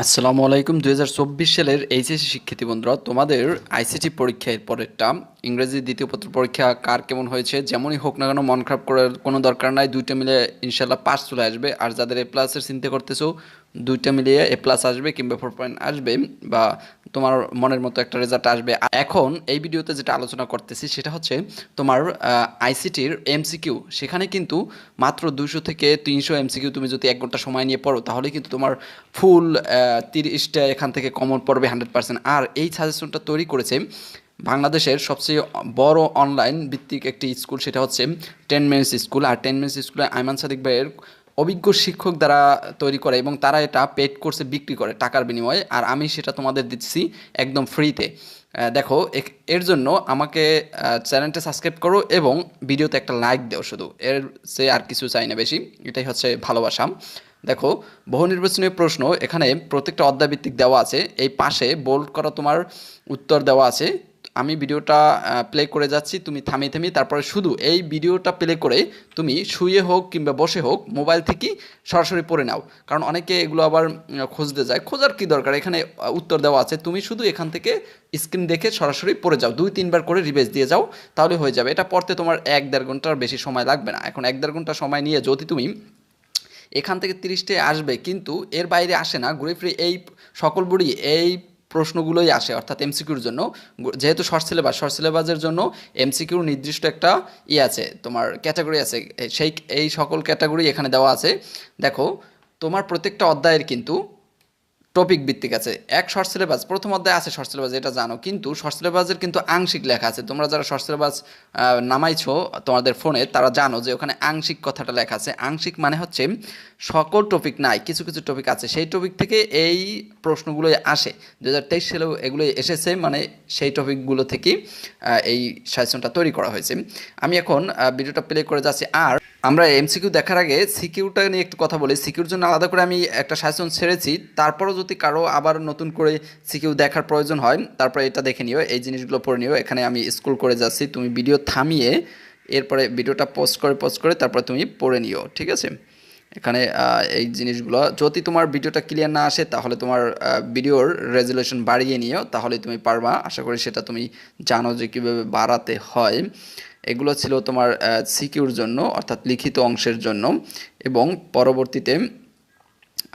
আসসালামু আলাইকুম। দু হাজার চব্বিশ সালের এইচএসসি শিক্ষার্থী বন্ধুরা, তোমাদের আইসিটি পরীক্ষা এর পরেরটা, ইংরেজি দ্বিতীয় পত্র পরীক্ষা কার কেমন হয়েছে, যেমনই হোক না কেন মন খারাপ করার কোনো দরকার নাই, দুইটা মিলে ইনশাল্লাহ পাস চলে আসবে। আর যাদের এ প্লাসের চিন্তা করতেছো দুইটা মিলিয়ে এ প্লাস আসবে কিংবা ফোর পয়েন্ট আসবে বা তোমার মনের মতো একটা রেজাল্ট আসবে। এখন এই ভিডিওতে যেটা আলোচনা করতেছি সেটা হচ্ছে তোমার আইসিটির এমসিকিউ সেখানে কিন্তু মাত্র দুশো থেকে তিনশো এমসিকিউ তুমি যদি এক ঘণ্টা সময় নিয়ে পড়ো, তাহলে কিন্তু তোমার ফুল তিরিশটা এখান থেকে কমন পড়বে হান্ড্রেড পার্সেন্ট আর এই সাজেশনটা তৈরি করেছে বাংলাদেশের সবচেয়ে বড় অনলাইন ভিত্তিক একটি স্কুল সেটা হচ্ছে টেন মিনিটস স্কুল আর টেন মিনিটস স্কুলে আইমান সাদিক ভাইয়ের অভিজ্ঞ শিক্ষক দ্বারা তৈরি করে এবং তারা এটা পেড কোর্সে বিক্রি করে টাকার বিনিময়ে। আর আমি সেটা তোমাদের দিচ্ছি একদম ফ্রিতে দেখো এর জন্য আমাকে চ্যানেলটা সাবস্ক্রাইব করো এবং ভিডিওতে একটা লাইক দাও শুধু। এর সে আর কিছু চাই না বেশি। এটাই হচ্ছে ভালোবাসা। দেখো, বহু নির্বাচনীয় প্রশ্ন, এখানে প্রত্যেকটা অধ্যায়ভিত্তিক দেওয়া আছে। এই পাশে বোল্ড করা তোমার উত্তর দেওয়া আছে। আমি ভিডিওটা প্লে করে যাচ্ছি, তুমি থামিয়ে থামিয়ে তারপরে শুধু এই ভিডিওটা প্লে করে তুমি শুয়ে হোক কিংবা বসে হোক মোবাইল থেকেই সরাসরি পড়ে নাও। কারণ অনেকে এগুলো আবার খুঁজতে যায়, খোঁজার কি দরকার? এখানে উত্তর দেওয়া আছে, তুমি শুধু এখান থেকে স্ক্রিন দেখে সরাসরি পড়ে যাও, দুই, তিনবার করে রিভাইজ দিয়ে যাও, তাহলে হয়ে যাবে। এটা পড়তে তোমার এক, দেড় ঘণ্টার বেশি সময় লাগবে না। এখন এক, দেড় ঘণ্টা সময় নিয়ে যদি তুমি এখান থেকে তিরিশটে আসবে, কিন্তু এর বাইরে আসে না, ঘুরে ফিরে এই সকল বড়ি, এই প্রশ্নগুলোই আসে, অর্থাৎ এমসিকিউর জন্য। যেহেতু শর্ট সিলেবাস শর্ট সিলেবাসের জন্য এমসিকিউর নির্দিষ্ট একটা ই আছে, তোমার ক্যাটাগরি আছে, সেই, এই সকল ক্যাটাগরি এখানে দেওয়া আছে। দেখো, তোমার প্রত্যেকটা অধ্যায়ের কিন্তু টপিক ভিত্তিক আছে। এক শর্ট সিলেবাস প্রথম অধ্যায় আছে শর্ট সিলেবাস এটা জানো। কিন্তু শর্ট সিলেবাসের কিন্তু আংশিক লেখা আছে। তোমরা যারা শর্ট সিলেবাস নামাইছো তোমাদের ফোনে তারা জানো যে ওখানে আংশিক কথাটা লেখা আছে। আংশিক মানে হচ্ছে সকল টপিক নাই, কিছু কিছু টপিক আছে। সেই টপিক থেকে এই প্রশ্নগুলোই আসে। দু হাজার তেইশ সালেও এগুলো এসেছে মানে সেই টপিকগুলো থেকেই এই সাজেশনটা তৈরি করা হয়েছে। আমি এখন ভিডিওটা প্লে করে যাচ্ছি। আর আমরা এমসিকিউ দেখার আগে সিকিউটা নিয়ে একটু কথা বলি। সিকিউর জন্য আলাদা করে আমি একটা সাজেশন ছেড়েছি। তারপরও যদি কারও আবার নতুন করে সিকিউ দেখার প্রয়োজন হয়, তারপর এটা দেখে নিও, এই জিনিসগুলো পড়ে নিও। এখানে আমি স্কুল করে যাচ্ছি, তুমি ভিডিও থামিয়ে এরপরে ভিডিওটা পোস্ট করে পোস্ট করে তারপরে তুমি পড়ে নিও, ঠিক আছে? এখানে এই জিনিসগুলো। যদি তোমার ভিডিওটা ক্লিয়ার না আসে, তাহলে তোমার ভিডিওর রেজুলেশন বাড়িয়ে নিও তাহলে তুমি পারবা। আশা করি সেটা তুমি জানো যে কীভাবে বাড়াতে হয়। এগুলো ছিল তোমার সিকিউর জন্য, অর্থাৎ লিখিত অংশের জন্য। এবং পরবর্তীতে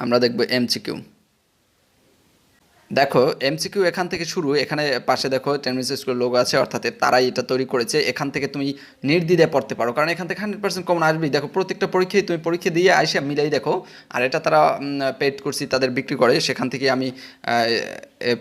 আমরা দেখব এমসিকিউ দেখো এমসিকিউ এখান থেকে শুরু, এখানে পাশে দেখো টেনমিস স্কুলের লোক আছে, অর্থাৎ তারাই এটা তৈরি করেছে। এখান থেকে তুমি নির্দ্বিধায় পড়তে পারো, কারণ এখান থেকে হান্ড্রেড পার্সেন্ট কমন আসবেই। দেখো, প্রত্যেকটা পরীক্ষায় তুমি পরীক্ষা দিয়ে আইসা মিলাই দেখো, আর এটা তারা পেড কোর্সই তাদের বিক্রি করে। সেখান থেকে আমি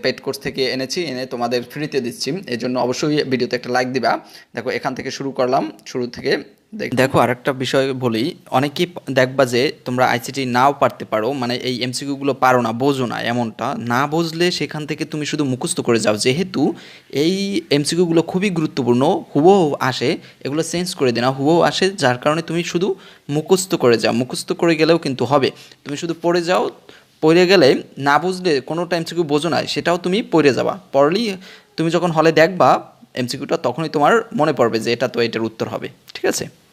পেড কোর্স থেকে এনেছি, এনে তোমাদের ফ্রিতে দিচ্ছি। এই জন্য অবশ্যই ভিডিওতে একটা লাইক দিবা। দেখো, এখান থেকে শুরু করলাম, শুরু থেকে দেখ- আরেকটা বিষয় বলি। অনেকেই দেখবা যে, তোমরা আইসিটি নাও পারতে পারো মানে এই এমসিকিউগুলো পারো না, বোঝো না এমনটা। না বুঝলে সেখান থেকে তুমি শুধু মুখস্থ করে যাও। যেহেতু এই এমসিকিউগুলো খুবই গুরুত্বপূর্ণ, হুবহু আসে, এগুলো চেঞ্জ করে দেনা হুবহু আসে, যার কারণে তুমি শুধু মুখস্থ করে যাও। মুখস্থ করে গেলেও কিন্তু হবে। তুমি শুধু পড়ে যাও, পড়ে গেলে না বুঝলে কোনো এমসিকিউ বোঝো না, সেটাও তুমি পড়ে যাবা। পড়লেই তুমি যখন হলে দেখবা এমসিকিউটা তখনই তোমার মনে পড়বে যে, এটা তো এটার উত্তর হবে। ঠিক আছে?